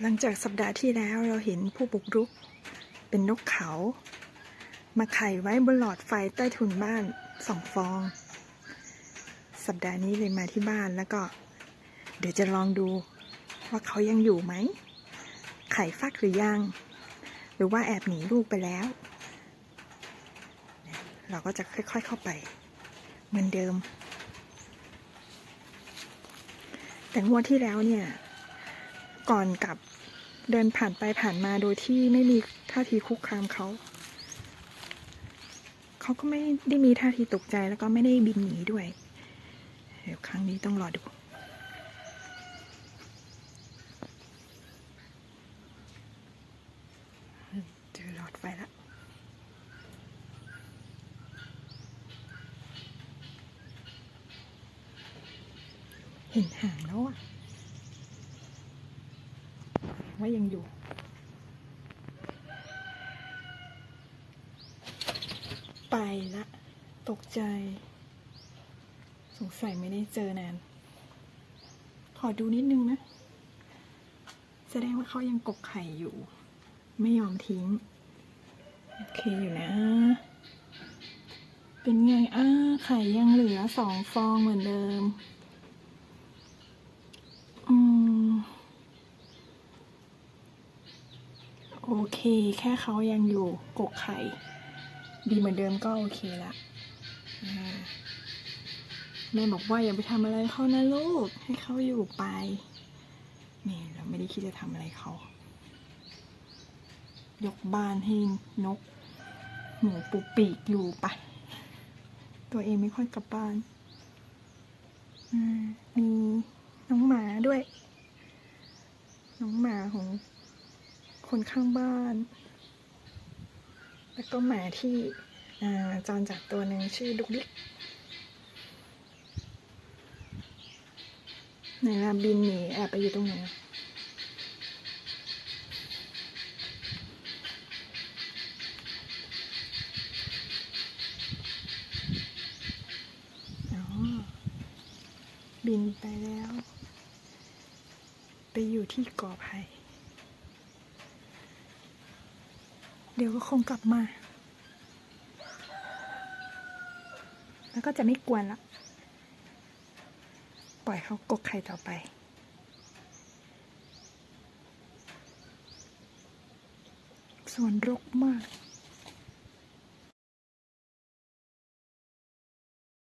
หลังจากสัปดาห์ที่แล้วเราเห็นผู้บุกรุก เป็นนกเขา มาไข่ไว้บนหลอดไฟใต้ถุนบ้านสองฟอง สัปดาห์นี้เลยมาที่บ้านแล้วก็ เดี๋ยวจะลองดูว่าเขายังอยู่ไหม ไข่ฟักหรือยัง หรือว่าแอบหนีลูกไปแล้ว เราก็จะค่อยๆเข้าไป เหมือนเดิม แต่งวดที่แล้วเนี่ย ก่อนกับเดินผ่านไปผ่านมาโดยที่ไม่มีท่าทีคุกคามเขา เขาก็ไม่ได้มีท่าทีตกใจแล้วก็ไม่ได้บินหนีด้วย เดี๋ยวครั้งนี้ต้องรอดูเจอหลอดไฟแล้วเห็นห่างแล้วอะ ว่ายังอยู่ ไปละ ตกใจ สงสัยไม่ได้เจอนาน ขอดูนิดนึงนะ แสดงว่าเขายังกกไข่อยู่ ไม่ยอมทิ้ง โอเคอยู่นะ เป็นไงอ้าไข่ยังเหลือสองฟองเหมือนเดิม อืม โอเค แค่เขายังอยู่กกไข่ ดีเหมือนเดิมก็โอเคละแม่บอกว่าอย่าไปทำอะไรเขานะลูก ให้เขาอยู่ไปนี่เราไม่ได้คิดจะทำอะไรเขา ยกบ้านให้นก หนูปูปีกอยู่ไป ตัวเองไม่ค่อยกลับบ้านมีน้องหมาด้วย น้องหมาของ คนข้างบ้าน แล้วก็หมาที่จอ่าจรจัดตัวหนึ่งชื่อดุกดิกไหนล่ะบินหนีแอบไปอยู่ตรงไหนบินไปแล้ว ไปอยู่ที่กอไผ่ เดี๋ยวก็คงกลับมา แล้วก็จะไม่กวนละ ปล่อยเขากกไข่ต่อไป ส่วนรกมาก